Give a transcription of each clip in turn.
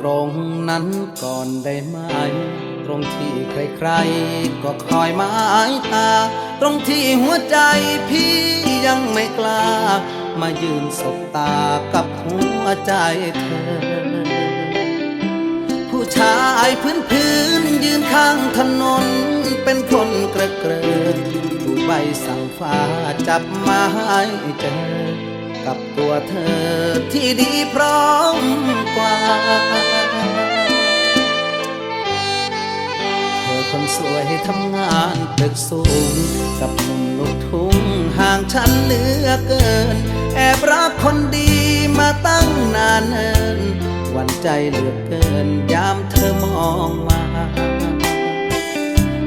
ตรงนั้นก่อนได้ไหม ตรงที่ใครๆ ก็คอยหมายตา ตรงที่หัวใจพี่ยังไม่กล้า มายืนสบตากับหัวใจเธอ ผู้ชายพื้นพื้นยืนข้างถนน เป็นคนกระเกรินผู้ใบสั่งฟ้าจับมาให้เจอ กับตัวเธอที่ดีพร้อมกว่า เธอคนสวยทำงานตึกสูง กับหนุ่มลูกทุ่งห่างฉันเหลือเกิน แอบรักคนดีมาตั้งนานเนินหวันใจเหลือเกิน ยามเธอมองมา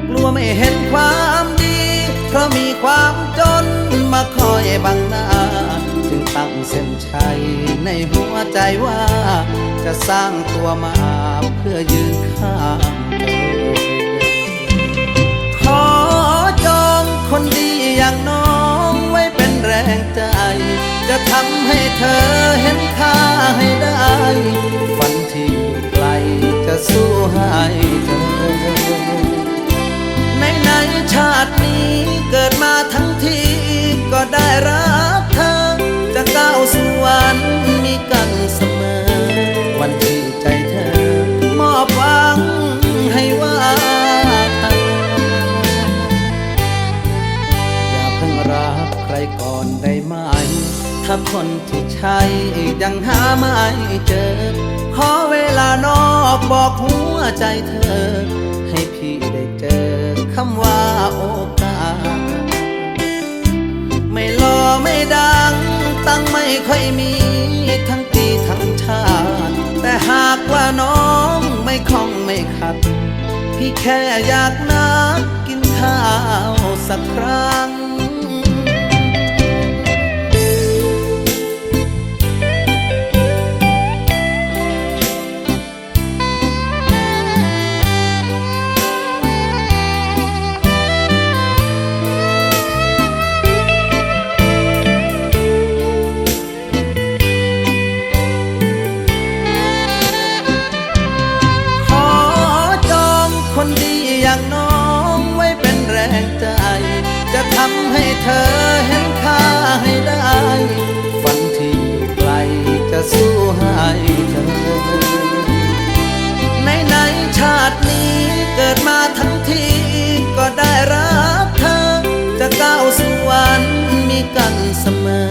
กลัวไม่เห็นความดี เพราะมีความจนมาคอยบังหน้าจึง ตั้งเส้นชัยในหัวใจว่า จะสร้างตัวมาเพื่อยืนข้างเธอขอจองคนดีอย่างน้องไว้เป็นแรงใจ จะทำให้เธอเห็นค่าให้ได้ ฝันที่อยู่ไกลจะสู้ให้เธอ กันเสมอ วันที่ใจเธอ มอบวังให้ว่าอย่าเพิ่งรักใครก่อนได้ไหม ถ้าคนที่ใช่ยังหาไม่เจอ ขอเวลานอกบอกหัวใจเธอ ให้พี่ได้เจอคำว่าโอกาสไม่หล่อไม่ดัง ตั้งไม่ค่อยมี ทั้งปีทั้งชาติ แต่หากว่าน้องไม่คล่องไม่ขัด พี่แค่อยากนักกินข้าวสักครั้งำให้เธอเห็นค่าให้ได้ ฝันที่อยู่ไกลจะสู้ให้เธอ ในในชาตินี้เกิดมาทั้งทีก็ได้รับเธอ จะก้าวสู่วันมีกันเสมอ